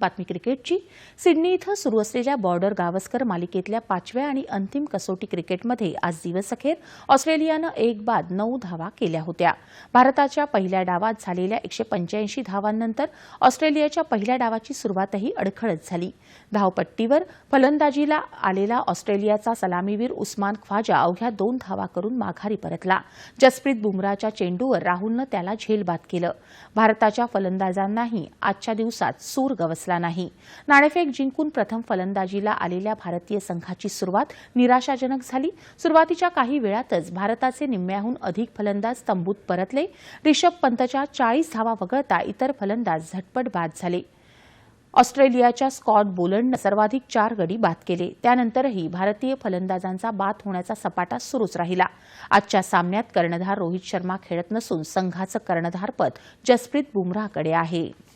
बातमी क्रिकेटची. सिडनी इथं सुरू असलेल्या बॉर्डर गावस्कर मालिकेतल्या पाचव्या आणि अंतिम कसोटी क्रिकेटमध्ये आज दिवसअखेर ऑस्ट्रेलियानं एक बाद नऊ धावा केल्या होत्या. भारताच्या पहिल्या डावात झालेल्या एकशे पंच्याऐंशी धावांनंतर ऑस्ट्रेलियाच्या पहिल्या डावाची सुरुवातही अडखळत झाली. धावपट्टीवर फलंदाजीला आलेला ऑस्ट्रेलियाचा सलामीवीर उस्मान ख्वाजा अवघ्या दोन धावा करून माघारी परतला. जसप्रीत बुमराच्या चेंडूवर राहुलनं त्याला झेलबाद केलं. भारताच्या फलंदाजांनाही आजच्या दिवसात सूर गवसला. नाही. नाणेफेक जिंकून प्रथम फलंदाजीला आलेल्या भारतीय संघाची सुरुवात निराशाजनक झाली. सुरुवातीच्या काही वेळातच भारताचे निम्म्याहून अधिक फलंदाज तंबूत परतले. रिषभ पंतच्या चाळीस धावा वगळता इतर फलंदाज झटपट बाद झाले. ऑस्ट्रेलियाच्या स्कॉट बोलंडनं सर्वाधिक चार गडी बाद केले. त्यानंतरही भारतीय फलंदाजांचा बाद होण्याचा सपाटा सुरूच राहिला. आजच्या सामन्यात कर्णधार रोहित शर्मा खेळत नसून संघाचं कर्णधारपद जसप्रीत बुमराहकडे आहे.